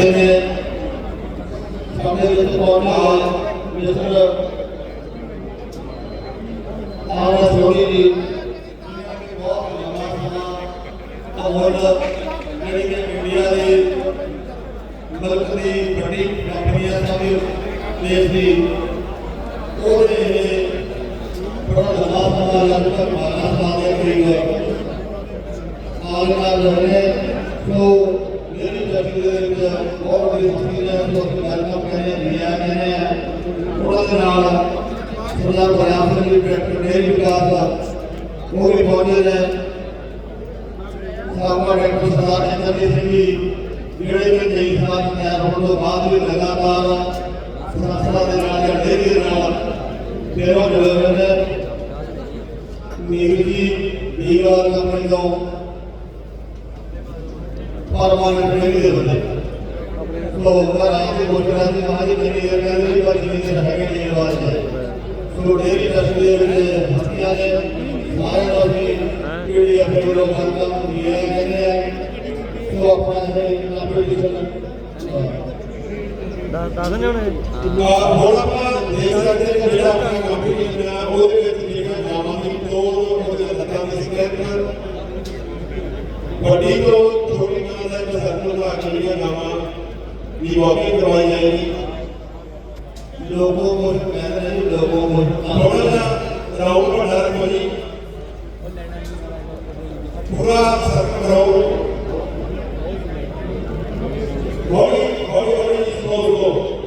ਨੇ ਵਿੱਚ ਪਹੁੰਚਾ ਮਿਸਟਰ ਆਵਾ ਸੋਰੀ ਜੀ, ਬਹੁਤ ਲੰਮਾ ਸਮਾਂ ਅਮੋਲ ਜਿਹੜੀ ਕਿ ਇੰਡੀਆ ਦੀ ਮੁਲਕ ਦੀ ਵੱਡੀ ਕੰਪਨੀ ਹੈ ਦੇਸ਼ ਦੀ। ਉਹਦੇ ਬੜਾ ਲੰਮਾ ਸਮਾਂ ਲਗਭਗ 12 ਸਾਲ ਦੇ ਕਰੀਬ ਆਲ ਨਾਲ ਰਹੇ ਸੋ ਮੇਰੀ ਜੱਟੀ ਦੇ ਵਿੱਚ ਬਹੁਤ ਬੜੀ ਖੁਸ਼ੀ ਹੈ ਸੋ ਵੈਲਕਮ ਕਰਨੇ ਲਿਆ ਮੈਨੇ ਉਹਨਾਂ ਦੇ ਨਾਲ ਸਰਦਾਰ ਬਰਿਆਮ ਸਿੰਘ ਜੀ ਡਾਇਰੈਕਟਰ ਡੇਰੀ ਵਿਕਾਸ ਦਾ ਉਹ ਵੀ ਪਹੁੰਚੇ ਨੇ ਸਾਬਕਾ ਡਾਕਟਰ ਸਰਦਾਰ ਇੰਦਰਜੀਤ ਸਿੰਘ ਜੀ ਜਿਹੜੇ ਕਿ ਜਈ ਸਾਹਿਬ ਤਿਆਰ ਹੋਣ ਤੋਂ ਬਾਅਦ ਵੀ ਲਗਾਤਾਰ ਸੰਸਥਾ ਦੇ ਨਾਲ ਜਾਂ ਡੇਰੀ ਦੇ ਨਾਲ ਸੇਵਾ ਜੁੜੇ ਹੋਏ ਨੇ ਨੀਲ ਜੀ ਦੀਵਾਰ ਕੰਪਨੀ ਤੋਂ ਪਰਮਾਨੈਂਟ ਡੇਰੀ ਦੇ ਬੰਦੇ ਸੋ ਪਰ ਆਪ ਦੇ ਗੋਚਰਾਂ ਦੀ ਮਾਜੀ ਜਿਹੜੀ ਇਹ ਕਹਿੰਦੇ ਵੀ ਬਾਕੀ ਨਹੀਂ ਹੈਗੇ ਜੀ ਆਵਾਜ਼ ਹੈ ਸੋ ਡੇਰੀ ਟਰਸਟ ਦੇ ਵਿੱਚ ਹਸਤੀਆਂ ਨੇ ਸਾਰੇ ਲੋਕ ਵੀ ਜਿਹੜੀ ਆਪਣੇ ਲੋਕਾਂ ਦਾ ਹੁੰਦੀ ਹੈ ਕਹਿੰਦੇ ਆ ਸੋ ਆਪਣਾ ਜਿਹੜੇ ਕੰਪੀਟੀਸ਼ਨ ਦੱਸ ਦੱਸ ਨਹੀਂ ਹੋਣੇ ਹੁਣ ਆਪਾਂ ਦੇਖ ਸਕਦੇ ਹਾਂ ਜਿਹੜਾ ਆਪਣਾ ਕੰਪੀਟੀਸ਼ਨ ਆ ਉਹਦੇ ਵਿੱਚ ਜਿਹੜਾ ਨਾਮਾਂ ਦੀ ਤੋੜ ਉਹਦੇ ਲੱਤਾਂ ਦੇ ਸਕੈਟ ਵੱਡੀ ਤੋਂ ਛੋਟੀ ਨਾਂ ਦਾ ਇੱਕ ਸਰਕਲ ਬਣਾ ਕੇ ਜਿਹੜੀਆਂ ਨਾਮਾਂ ਦੀ ਵਾਕਿੰਗ ਕਰਵਾਈ ਜਾਏਗੀ ਲੋਗੋ ਮੋਟ ਕਹਿੰਦੇ ਨੇ ਜੀ ਲੋਗੋ ਮੋਟ ਥੋੜਾ ਜਿਹਾ ਰਾਉਂਡ ਵੱਡਾ ਰੱਖੋ ਜੀ ਪੂਰਾ ਸਰਕਲ ਰਾਉਂਡ ਹੌਲੀ ਹੌਲੀ ਹੌਲੀ ਸਲੋ ਸਲੋ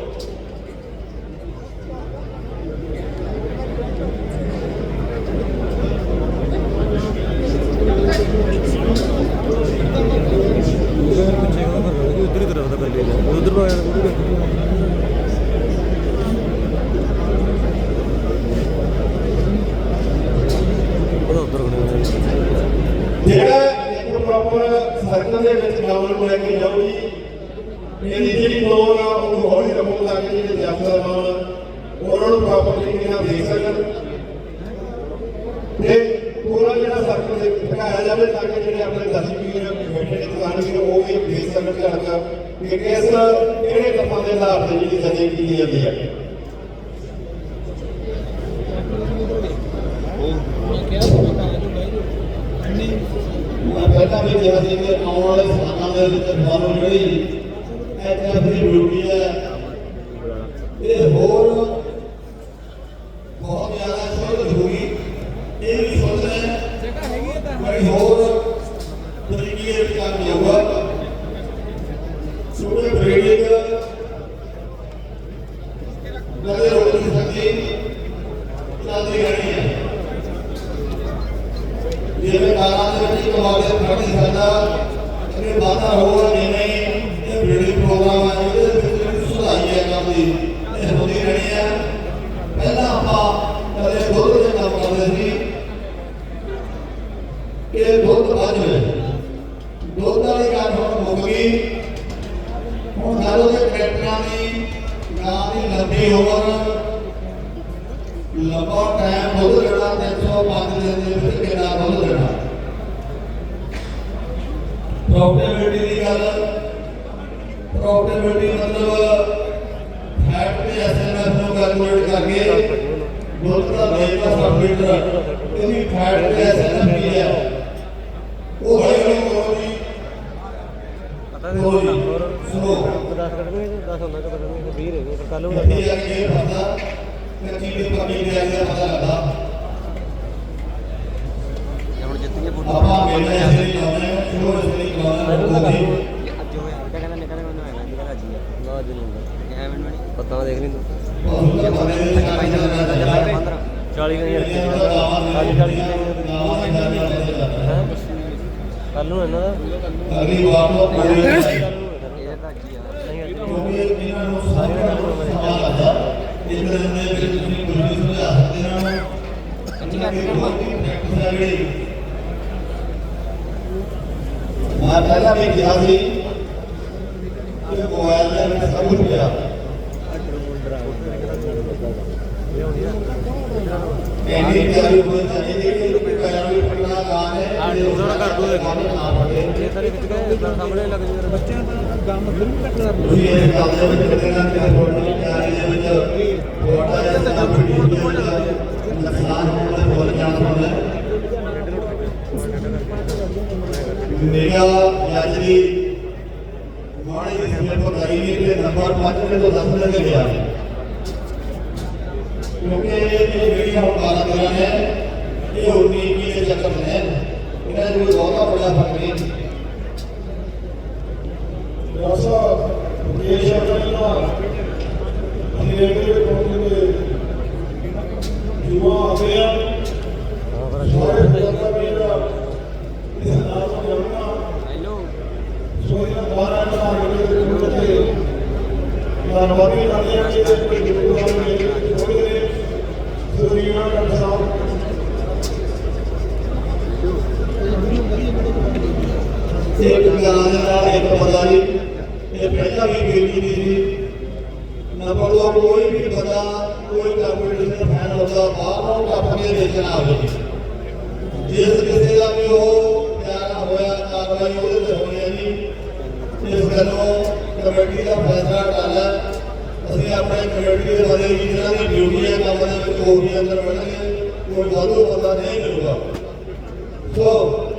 ਪਿੱਛੇ ਉਹਦਾ ਫਿਰ ਉਧਰ ਹੀ ਤਰਫ ਦਾ ਕਰ ਲਿਆ ਉਧਰ ਨੂੰ ਆਇਆ ਉਹਦਾ ਉਧਰ ਖੜੇ ਜਿਹੜਾ ਇੱਕ ਪ੍ਰੋਪਰ ਸਰਕਲ ਦੇ ਵਿੱਚ ਨਾਮ ਨੂੰ ਲੈ ਕੇ ਜਾਓ ਜੀ ਇਹਦੀ ਜਿਹੜੀ ਫਲੋਰ ਆ ਉਹ ਹੌਲੀ ਰੱਖੋ ਤਾਂ ਕਿ ਜਿਹੜੇ ਜਾਫਰ ਨਾਮ ਉਹਨਾਂ ਨੂੰ ਪ੍ਰੋਪਰ ਤਰੀਕੇ ਨਾਲ ਦੇਖ ਸਕਣ ਤੇ ਪੂਰਾ ਜਿਹੜਾ ਸਰਕਲ ਦੇ ਵਿੱਚ ਦਿਖਾਇਆ ਜਾਵੇ ਤਾਂ ਕਿ ਜਿਹੜੇ ਆਪਣੇ ਦਰਸ਼ਕ ਵੀਰ ਬੈਠੇ ਨੇ ਦੁਕਾਨ ਵੀਰ ਉਹ ਵੀ ਦੇਖ ਸਕਣ ਕਿ ਹਲਕਾ ਕਿ ਕਿਸ ਕਿਹੜੇ ਕੰਮਾਂ ਦੇ ਆਧਾਰ ਤੇ ਜਿਹੜੀ ਸਜਾਈ ਕੀਤੀ ਜਾਂਦੀ ਹੈ ਮੈਂ ਪਹਿਲਾਂ ਵੀ ਕਿਹਾ ਸੀ ਕਿ ਆਉਣ ਵਾਲੇ ਸਾਲਾਂ ਦੇ ਵਿੱਚ ਤੁਹਾਨੂੰ ਜਿਹੜੀ ਐਚਐਫ ਦੀ ਡਿਊਟੀ ਹੈ ਇਹ ਹੋਰ ਬਹੁਤ ਜ਼ਿਆਦਾ ਸ਼ੁਰੂ ਹੋਊਗੀ ਇਹ ਵੀ ਸੋਚ ਰਹੇ ਜਗ੍ਹਾ ਹੈਗੀ ਤਾਂ ਬੜੀ ਹੋਰ ਤਰੀਕੇ ਦੇ ਕੰਮ ਹੋਊਗਾ ਛੋਟੇ ਬ੍ਰੇਡਿੰਗ ਨਦੇ ਰੋਕ ਨਹੀਂ ਸਕਦੀ ਚੱਲਦੀ ਰਹਿਣੀ ਹੈ ਜਿਵੇਂ ਕਾਰਾਂ ਦੇ ਵਿੱਚ ਇੱਕ ਵਾਰ ਖੜ ਨਹੀਂ ਇਹ ਵਾਧਾ ਹੋਊਗਾ ਜਿਵੇਂ ਇਹ ਬ੍ਰੀਡਿੰਗ ਪ੍ਰੋਗਰਾਮ ਹੈ ਇਹਦੇ ਵਿੱਚ ਸੁਧਾਈ ਹੈ ਕੰਮ ਦੀ, ਇਹ ਹੁੰਦੀ ਰਹਿਣੀ ਹੈ ਪਹਿਲਾਂ ਆਪਾਂ ਕਦੇ ਦੁੱਧ ਦੇ ਕੰਮ ਕਰਦੇ ਸੀ ਇਹ ਦੁੱਧ ਵੱਧ ਹੋਏ ਫੈਟ ਤੇ ਐਸਐਨਐਫ ਨੂੰ ਕੈਲਕੂਲੇਟ ਕਰਕੇ ਦੁੱਧ ਦਾ ਰੇਟ ਦਾ ਸਬਮੀਟਰ ਇਹਦੀ ਫੈਟ ਤੇ ਐਸਐਨਐਫ ਕੀ ਹੈ ਉਹ ਹੌਲੀ ਹੌਲੀ ਕਰੋ ਜੀ ਪਤਾ ਕਰੋ ਜੀ ਨਹੀਂ ਹੋਰ ਸੁਣੋ 10 ਕੱਢਣੇ 10 ਹੁੰਦਾ ਕਿ ਪਤਾ ਨਹੀਂ 20 ਰਹਿ ਗਏ ਕੱਲ ਨੂੰ ਗੱਡੀ ਆ ਕੇ ਇਹ ਪਤਾ ਕੱਚੀ ਤੇ ਪੱਕੀ ਦੇ ਆਇਆ ਪਤਾ ਲੱਗਦਾ ਹੁਣ ਜਿੱਤੀਆਂ ਫੋਟੋ ਆਪਾਂ ਮੇਲੇ ਐਸੇ ਨਹੀਂ ਲਾਉਣੇ ਸ਼ੋਰ ਐਸੇ ਨਹੀਂ ਮੈਨੂੰ ਤਾਂ ਲਾਉਣੇ ਅੱਜ ਹੋਇਆ। ਕਿਆ ਕਹਿੰਦਾ ਨਿਕਲਦਾ ਮੈਨੂੰ ਹੈਗਾ ਨਿਕਲ ਅੱਜ ਹੀ ਆ ਨਾ ਜੀ ਨਹੀਂ ਕਿਹਾ ਮੈਨੂੰ ਨਹੀਂ ਪਤਾ ਦੇਖ ਲਈ ਤੂੰ। ਬਹੁਤ ਬੰਦੇ ਦੇ ਫਾਈਨਲ ਸਾਈਜ਼ ਕਰਦਾ ਦਾ 15 40 ਹਜ਼ਾਰ ਅੱਜ 40 ਹੈ ਕੱਲ ਨੂੰ ਇਹਨਾਂ ਦਾ। ਅਗਲੀ ਵਾਰ ਤੋਂ ਪੂਰੇ ਤਾਂ ਅੱਜ ਆ ਕਿਉਂਕਿ ਇਹਨਾਂ ਨੂੰ ਸਾਰਿਆਂ ਸਮਾਂ ਲੱਗਦਾ ਇੱਕ ਦਿਨ ਦੇ ਵਿੱਚ ਤੁਸੀਂ ਕੁਝ ਵੀ ਸਮਝਾ ਸਕਦੇ ਇਹਨਾਂ ਨੂੰ ਕੱਚੀ ਕਰ ਕੇ ਮੈਂ ਪਹਿਲਾਂ ਵੀ ਕਿਹਾ ਸੀ ਕਿ ਮੋਬਾਈਲ ਦੇ ਵਿੱਚ ਸਭ ਕੁਝ ਪਿਆ। ਥੋੜਾ ਕਰ ਦੋ ਇਹ ਸਾਰੇ ਵਿੱਚ ਗਏ ਸਾਹਮਣੇ ਲੱਗ ਜੇ ਬੱਚਿਆਂ ਦਾ ਗੰਮ ਫਿਰ ਵੀ ਘੱਟ ਕਰ ਦੋ ਧੰਨਵਾਦ ਕਰਦੇ ਹਾਂ ਜਿਹੜੇ ਕੋਈ ਡਿਪਲੋਮਾ ਨੇ ਜਿਹੜੇ ਨੇ ਸੁਰੀਆ ਦਾ ਸਾਹਿਬ ਇੱਕ ਪਿਆਰ ਨਾਲ ਇੱਕ ਬਲਾਈ ਇਹ ਪਹਿਲਾਂ ਵੀ ਬੇਲੀ ਦੀ ਸੀ ਨਾ ਬੋਲੋ ਕੋਈ ਵੀ ਬੰਦਾ ਕੋਈ ਕੰਪੀਟੀਸ਼ਨ ਫੈਨ ਹੁੰਦਾ ਬਾਹਰੋਂ ਕੰਪਨੀਆਂ ਦੇਖਣ ਆਵੇ ਜਿਸ ਕਿਸੇ ਦਾ ਵੀ ਉਹ ਪਿਆਰ ਹੋਇਆ ਕਾਰਵਾਈ ਜਦੋਂ ਕਮੇਟੀ ਦਾ ਫੈਸਲਾ ਟਾਲਾ ਅਸੀਂ ਆਪਣੇ ਕਮੇਟੀ ਦੇ ਸਾਰੇ ਜਿਨ੍ਹਾਂ ਦੀ ਡਿਊਟੀਆਂ ਕੰਮ ਦੇ ਵਿੱਚ ਹੋ ਗਈਆਂ ਅੰਦਰ ਮਿਲਣਗੇ ਕੋਈ ਵਾਧੂ ਬੰਦਾ ਨਹੀਂ ਮਿਲੂਗਾ ਸੋ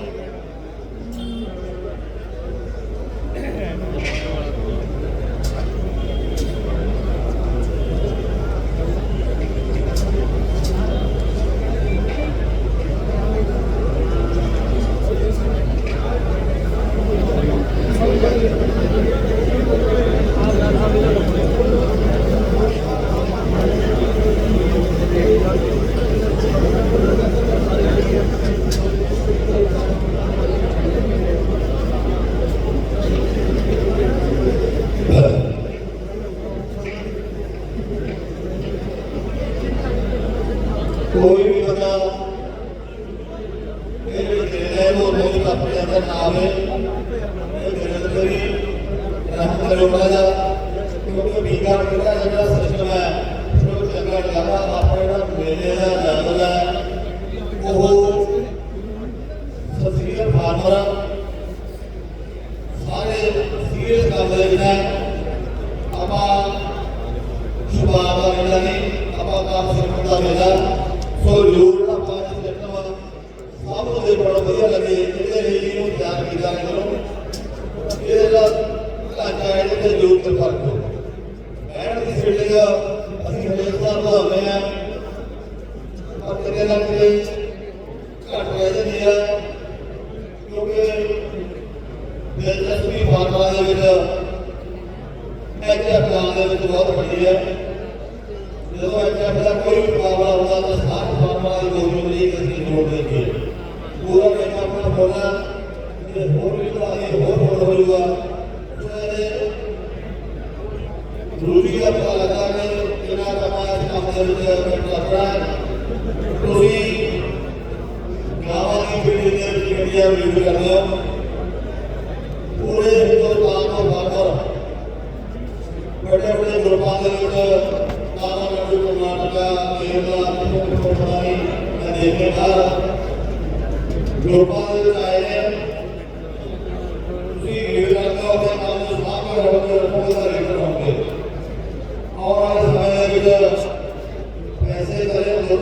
glorioso. Abdullah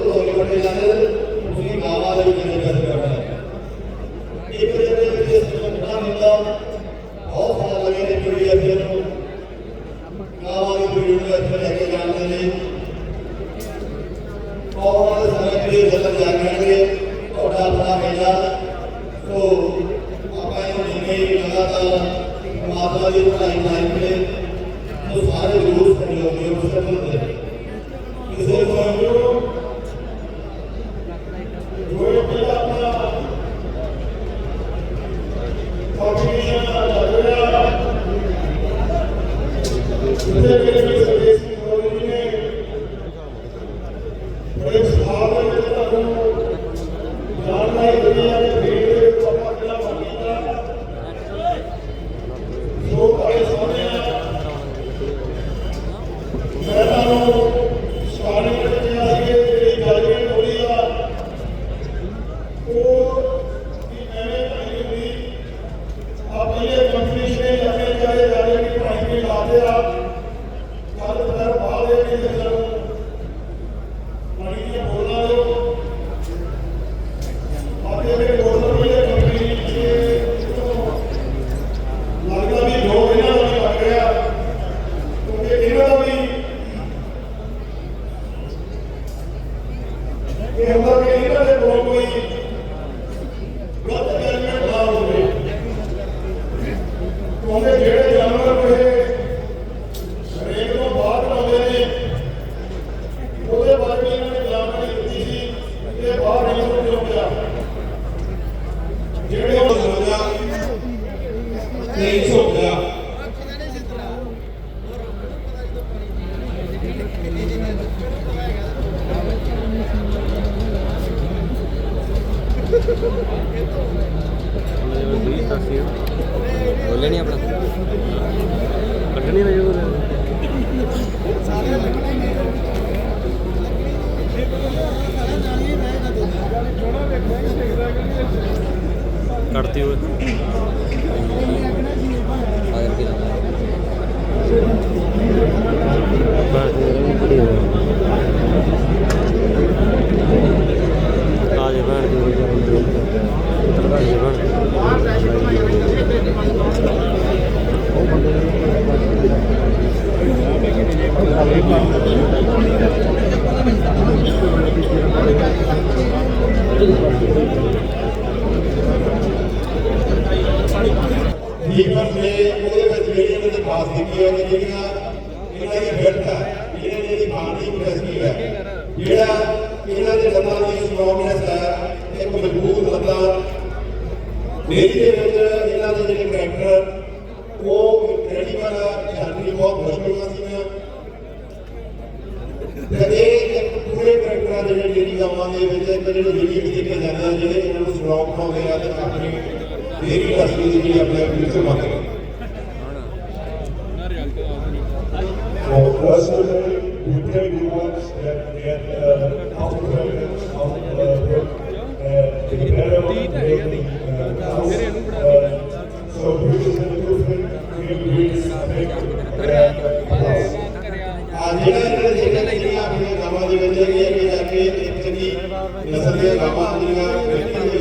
தொழில் கொண்டிருந்தார்கள் முஸ்லீம் அவாதவி என்று கருதப்பட்டார் ਬੋਲੇ ਨਹੀਂ ਆਪਣਾ ਕੱਢਣੀ ਨਾ? ਜੋ ਕੱਢਤੀ ਹੋਏ ਆ ਕਰਕੇ ਆ ਜੇ ਭੈਣ ਦੀ ਉਤਰ ਆ ਜੇ ਭੈਣ ਜੀਵਨ ਦੇ ਉਹਦੇ ਵਿੱਚ ਜਿਹੜੀ ਇਹਨਾਂ ਦੀ ਖਾਸ ਕੀਤੀ ਹੈ ਕਿ ਜਿਹੜੀਆਂ ਇਹਨਾਂ ਦੀ ਫਿਰਤ ਹੈ ਇਹਨਾਂ ਦੀ ਜਿਹੜੀ ਬਾਣੀ ਕੈਪੈਸਿਟੀ ਹੈ ਜਿਹੜਾ ਇਹਨਾਂ ਦੇ ਦੰਦਾਂ ਦੀ ਸਟਰੋਂਗਨੈਸ ਹੈ ਇੱਕ ਮਜ਼ਬੂਤ ਦੰਦਾਂ ਮੇਰੀ ਦੇ ਵਿੱਚ ਇਹਨਾਂ ਦੇ ਜਿਹੜੇ ਕਰੈਕਟਰ ਉਹ ਕ੍ਰੈਡੀਬਲ ਜਾਣਨੀ ਬਹੁਤ ਮੁਸ਼ਕਲ ਸੀਗੀਆਂ। ਤੇ ਇਹ ਇੱਕ ਪੂਰੇ ਕਰੈਕਟਰਾਂ ਦੇ ਜਿਹੜੇ ਜਿਹੜੀ ਗਾਵਾਂ ਦੇ ਵਿੱਚ ਇੱਕ ਜਿਹੜੇ ਜਿਹੜੀ ਦੇਖੇ ਜਾਂਦੇ ਆ, ਜਿਹੜੇ ਇਹਨਾਂ ਨੂੰ ਸਟਰੋਂਗ ਬਣਾਉਂਦੇ ਆ ਤੇ ਆਪਣੀ ਮੇਰੀ ਕਸਤੀ ਦੀ ਜਿਹੜੀ ਆਪਣੇ ਫਿਊਚਰ ਬਣਦੇ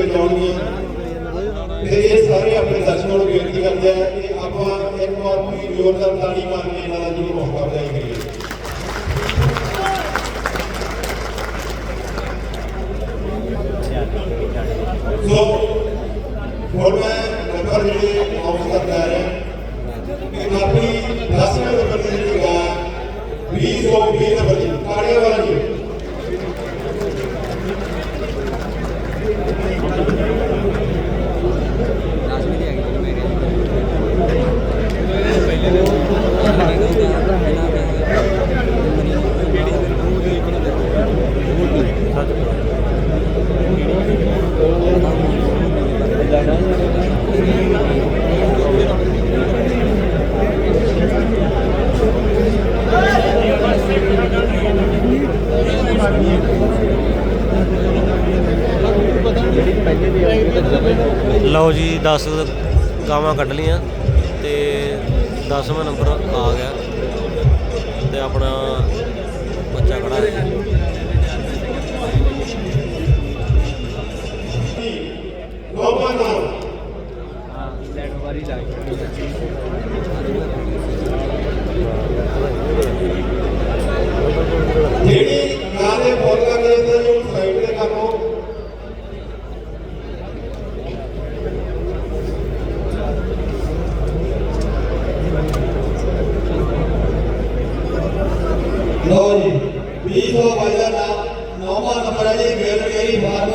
ਖੇਤੀ ਦੇ ਇਹ ਸਾਰੇ ਆਪਣੇ ਦਰਸ਼ਕਾਂ ਨੂੰ ਬੇਨਤੀ ਕਰਦੇ ਆ ਕਿ ਆਪਾਂ ਇੱਕ ਵਾਰ ਕੋਈ ਜ਼ੋਰਦਾਰ ਤਾੜੀ ਮਾਰ ਕੇ ਇਹਨਾਂ ਦਾ ਜ਼ਰੂਰ ਹੌਸਲਾ ਅਫਜ਼ਾਈ ਕਰੀਏ ਸੋ, ਹੁਣ ਮੈਂ ਨੰਬਰ ਜਿਹੜੇ ਅਨਾਉਂਸ ਕਰਦਾ ਆ ਰਿਹਾ। ਕਿ ਆਪਣੀ 10ਵੇਂ ਨੰਬਰ ਦੀ ਜਿਹੜੀ ਗਾ 2020 ਨੰਬਰ ਦੀ ਤਾੜੀਆਂ ਵਾਲਾ ਜੀ Thank you. ਜੀ 10 ਗਾਵਾਂ ਕੱਢ ਲੀਆਂ ਤੇ 10ਵਾਂ ਨੰਬਰ ਆ ਗਿਆ ਤੇ ਆਪਣਾ ਬੱਚਾ ਖੜਾ ਹੈ। ਨੌਵਾਂ ਨਾਮ ਜਿਹੜੀ ਗਾ ਦੇ ਬੋਲਾਂ ਦੇ ਅੰਦਰ ਜੋ ਸਾਈਡ ਤੇ ਕਰ ਲਓ ਲਓ ਜੀ 20 ਵਜਾ ਦਾ ਨੌਵਾਂ ਨੰਬਰ ਹੈ ਜੀ ਗੇਲ ਗੇਰੀ ਫਾਰਮ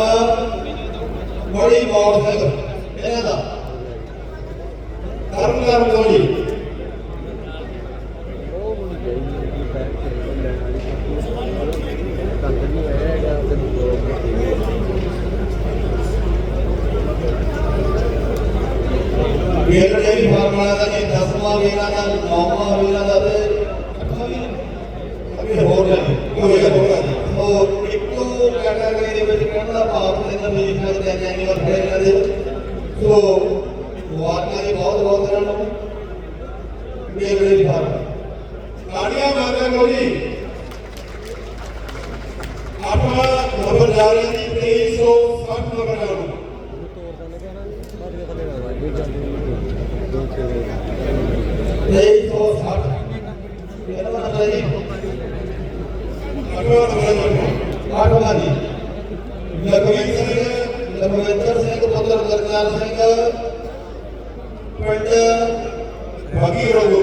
ਬੜੀ ਮੌਤ ਹੈ ਇਹਨਾਂ ਦਾ ਕਰਨ ਕਰਨ ਲਓ ਜੀ ਗੇਲ ਗੇਰੀ ਫਾਰਮ ਵਾਲਾ ਦਾ ਜੀ 10ਵਾਂ ਵੀ ਇਹਨਾਂ ਦਾ 9ਵਾਂ ਵੀ ਇਹਨਾਂ ਦਾ ਤੇ 8ਵਾਂ ਵੀ ਅੱਗੇ ਹੋਰ ਨਹੀਂ ਉਹ ਇੱਕੋ ਕੈਟਾਗਰੀ ਦੇ ਵਿੱਚ ਕਹਿਣ ਦਾ ਭਾਵ ਨੇ ਤਾਂ ਮੇਰੀ ਖੋਜ ਦੇ ਜਾਣੀ ਔਰ ਫਿਰ ਇਹਨਾਂ ਦੇ ਸੋ ਵਾਰਨਾ ਦੀ ਬਹੁਤ ਬਹੁਤ ਇਹਨਾਂ ਨੂੰ ਮੇਲੇ ਦੀ ਫਾਰਮ ਤਾੜੀਆਂ ਮਾਰਦੇ ਲੋ ਜੀ ਆਪਾਂ ਨੰਬਰ ਜਾ ਰਹੇ ਜੀ 2360 ਨੰਬਰ ਜਾ ਰਹੇ ਤੇਈ ਲਖਵੀਰ ਸਿੰਘ ਲਖਵਿੰਦਰ ਸਿੰਘ ਪੁੱਤਰ ਗਰਨਾਲ ਸਿੰਘ ਪਿੰਡ ਬਗੀ ਰੋਡੂ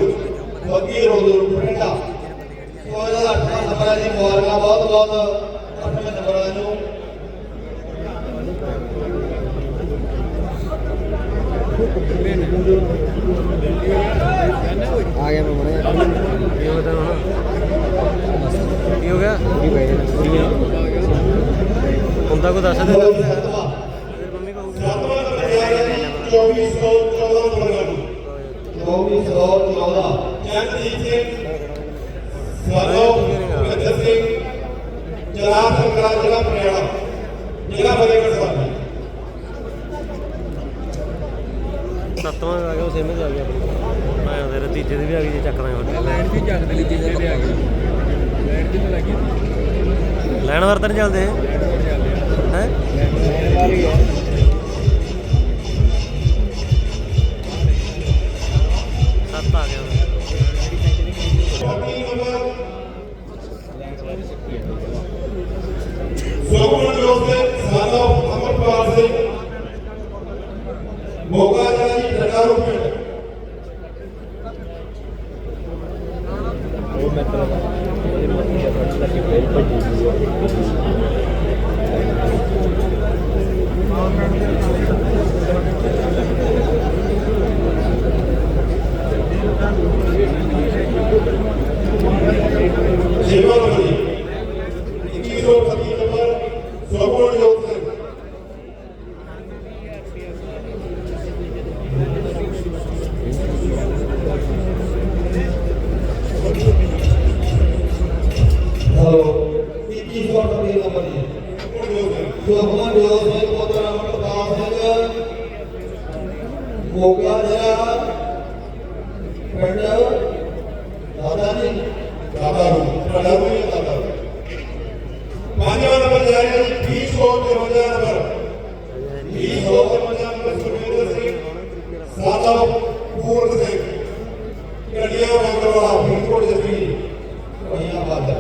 ਬਗੀ ਰੋਡੂ ਪਿੰਡਾ ਸੋ ਇਹਦਾ ਅੱਠਵਾਂ ਨੰਬਰ ਜੀ ਮੁਬਾਰਕਾਂ ਬਹੁਤ ਬਹੁਤ ਅੱਠਵੇਂ ਨੰਬਰ ਵਾਲੇ ਨੂੰ ਆ ਗਿਆ ਮੈਂ ਮਣੇ ਕੀ ਗਿਆ ਹੁਣ। ਕੀ ਹੋ ਗਿਆ? ਪੂਰੀਆਂ ਹੁੰਦਾ ਕੋਈ ਦੱਸ ਦੇ ਸਾਲੋ ਪੂਰਨ ਸਿੰਘ ਗੱਡੀਆਂ ਮੰਗਲਵਾੜਾ ਫਰੀਦਕੋਟ ਜੱਫੀ ਬੜੀਆਂ ਬਾਤ ਹੈ।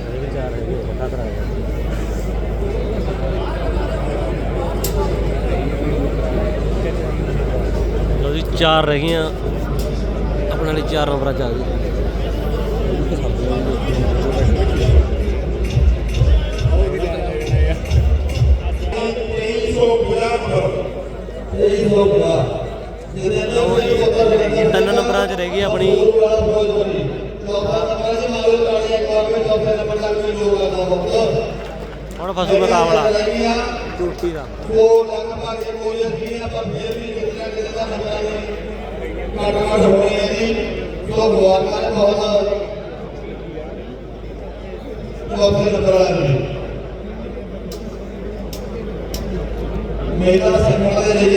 ਇਹ ਵੀ ਚਾਰ ਹੈ ਵੱਡਾ ਕਰਾ ਗਿਆ ਲੋ ਜੀ ਚਾਰ ਰਹਿ ਗਈਆਂ। ਆਪਣੇ ਵਾਲੀ ਚਾਰ ਨੰਬਰਾਂ ਚ ਆ ਗਈ ਤੇਈ ਸੌ ਪੰਜਾਹ। ਨੰਬਰ ਇਹ ਇਹ ਤਿੰਨ ਨੰਬਰਾਂ 'ਚ ਰਹਿ ਗਈ ਆਪਣੀ। ਹੁਣ ਫਸੂ ਮੁਕਾਬਲਾ ਚੂਟੀ ਦਾ ਉਹ ਲਗਭਗ ਕੋਈ ਨਹੀਂ ਆਪਾਂ ਫੇਰ ਵੀ ਕਿਤਨਾ ਕਿਤਨਾ ਨੰਬਰਾਂ ਦੀ। ਘੱਟ ਘੱਟ ਹੋਣੀ ਹੈ ਜੀ ਜੋ ਗਵਾਰ ਕਰ ਬਹੁਤ ਚੌਥੇ ਨੰਬਰ ਵਾਲਾ ਜੀ ਮੇਰਾ ਸੰਗਠਨ ਦੇ ਲਈ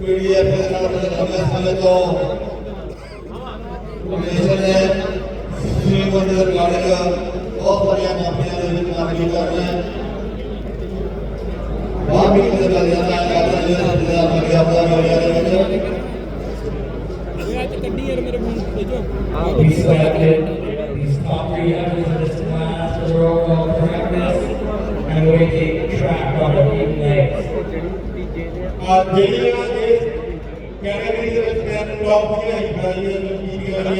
ਪੀਡੀਐਫ ਦੇ ਨਾਲ ਲੰਬੇ ਸਮੇਂ ਤੋਂ। ਕਮਿਸ਼ਨ ਨੇ ਸੁਪਰੀਮ ਕੋਰਟ ਦੇ ਰਿਗਾਰਡਿੰਗ ਬਹੁਤ ਸਾਰੀਆਂ ਮਾਮਲਿਆਂ ਦੇ ਵਿੱਚ ਕਾਰਵਾਈ ਕਰ ਰਹੇ ਹਨ ਬਾਹਰ ਵੀ ਕਿਤੇ ਲੱਗ ਜਾਂਦਾ ਹੈ ਕਰਦਾ ਜਿਹੜਾ ਜਿਹੜਾ ਲੱਗਿਆ ਆਪਦਾ ਮੇਰਿਆ ਦੇ ਵਿੱਚ। We selected these top three athletes in this class for overall correctness and weighting track on their feet legs. ਆ ਜਿਹੜੀਆਂ ਇਸ ਕੈਟਾਗਰੀ ਦੇ ਵਿੱਚ ਮੈਂ